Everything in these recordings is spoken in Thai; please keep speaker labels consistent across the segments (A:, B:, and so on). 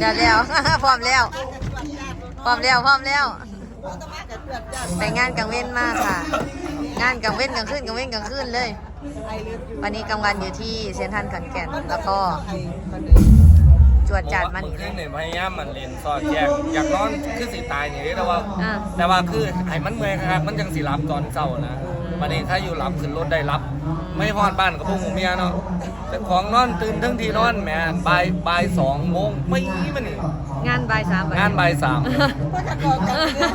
A: เดี๋ยวแล้วพร้อมแล้วพร้อมแล้วพร้อมแล้ว ไปงานกลางเว้นมากค่ะ งานกลางเว้นกลางคืนกลางเว้นกลางคืนเลย วันนี้กลางวันอยู่ที่เซนทรันขอนแก่นแล้วก็จวดจัดมานี่เลขึ้ยน
B: เนี่ยพยายามมันเรียนซอดแยกอยากนอนคือสิตายอย่างนี้แต่ว่า
A: อ่า
B: แต่ว่าคือไอ้มันเมื่อยครับมันจังสิรับตอนเช้านะ วันนี้ถ้าอยู่รับขึ้นรถได้รับ
A: ไม
B: ่ฮอดบ้านกับพวกผมเมียเนาะแต่ของนอนตื่นทั้งทีนอนแหมบ่ายบ่ายสองโมงไม่มันนี่
A: งานบ่ายสามงาน
B: บ่ายสาม
C: ก็จะบอกกัน
A: เนี่ย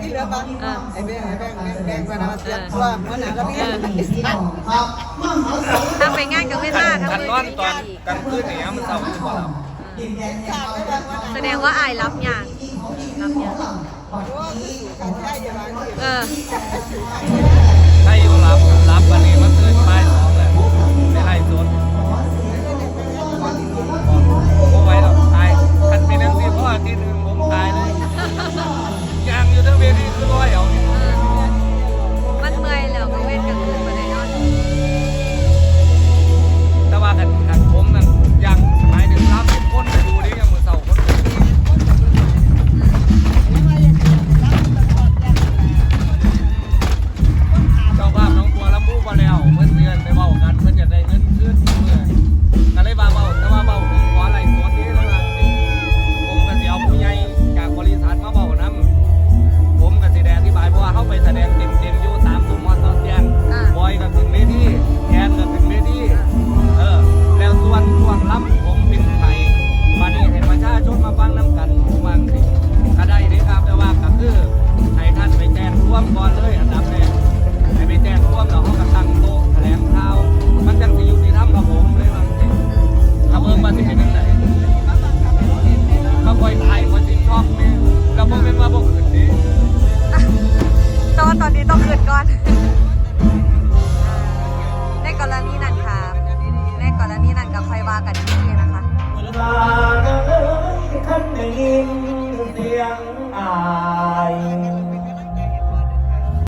C: ที่เหลือบ้างไอ้แบงไอ้แบงแบงแบงมานา
A: เสียตั
C: วมันหนาก็ไม่
A: ได้ถ้าไปงานกลางเว้นมากคัทั้นงนอนคืนตอน
B: กลางคืนอย่างเงี้ยมันเศร้าจะบ่หลับ
A: แสดงว่าอายรับอย่างรับอย่าง เอ
C: อ
B: ความอนเลยอันดับแรกให้ไปแจ้งควมเราเขากระตังโตแถลงข่าว มันจังสิยุติธรรมกับผมเลยว่าทำเอิงมาสิเป็นยังไงมาคอยถ่ายคนติดช่องนี่เราบ่เป็นว่าบ่ขืนนี่
A: ตอนตอนนี้ต้องขืนก่อน ในกรณีนันค่ะ ในกรณีนันกับไฟวากันที่นี่นะคะ
B: นได้ยินเสียงอ่า